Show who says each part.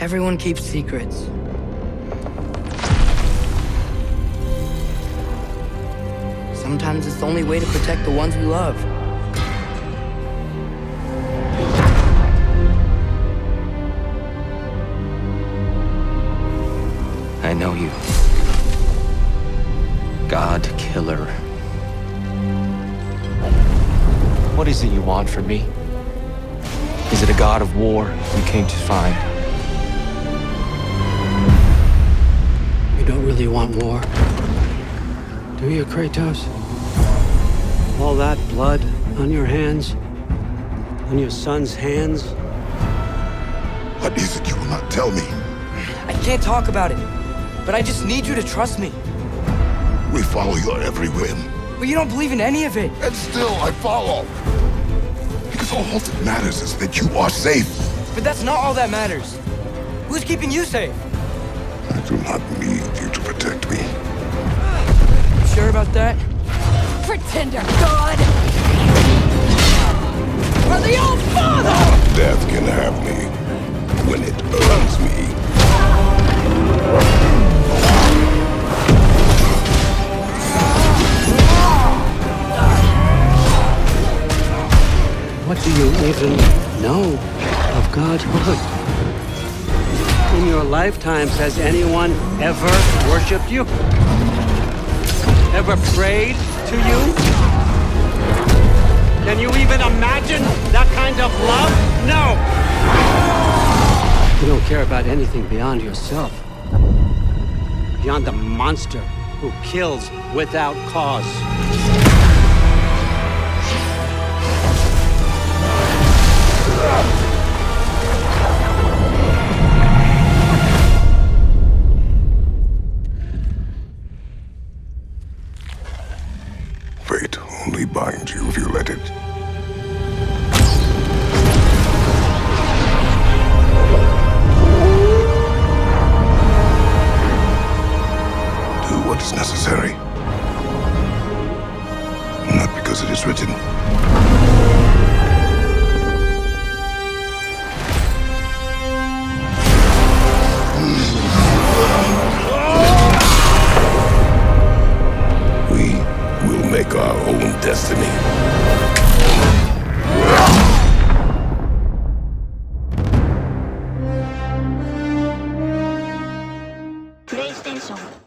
Speaker 1: Everyone keeps secrets. Sometimes it's the only way to protect the ones we love.
Speaker 2: I know you. God killer.
Speaker 3: What is it you want from me? Is it a god of war you came to find?
Speaker 4: You don't really want war. Do you, Kratos? All that blood on your hands? On your son's hands?
Speaker 5: What is it you will not tell me?
Speaker 1: I can't talk about it, but I just need you to trust me.
Speaker 5: We follow your every whim.
Speaker 1: But you don't believe in any of it.
Speaker 5: And still I follow. Because all that matters is that you are safe.
Speaker 1: But that's not all that matters. Who's keeping you safe?
Speaker 5: I do not need you to protect me.
Speaker 1: You sure about that?
Speaker 6: Pretender God! For the old father!
Speaker 5: Death can
Speaker 4: What do you even know of Godhood? In your lifetimes, has anyone ever worshipped you? Ever prayed to you? Can you even imagine that kind of love? No! You don't care about anything beyond yourself. Beyond the monster who kills without cause.
Speaker 5: Fate only binds you if you let it. Do what is necessary. Not because it is written. our own destiny. PlayStation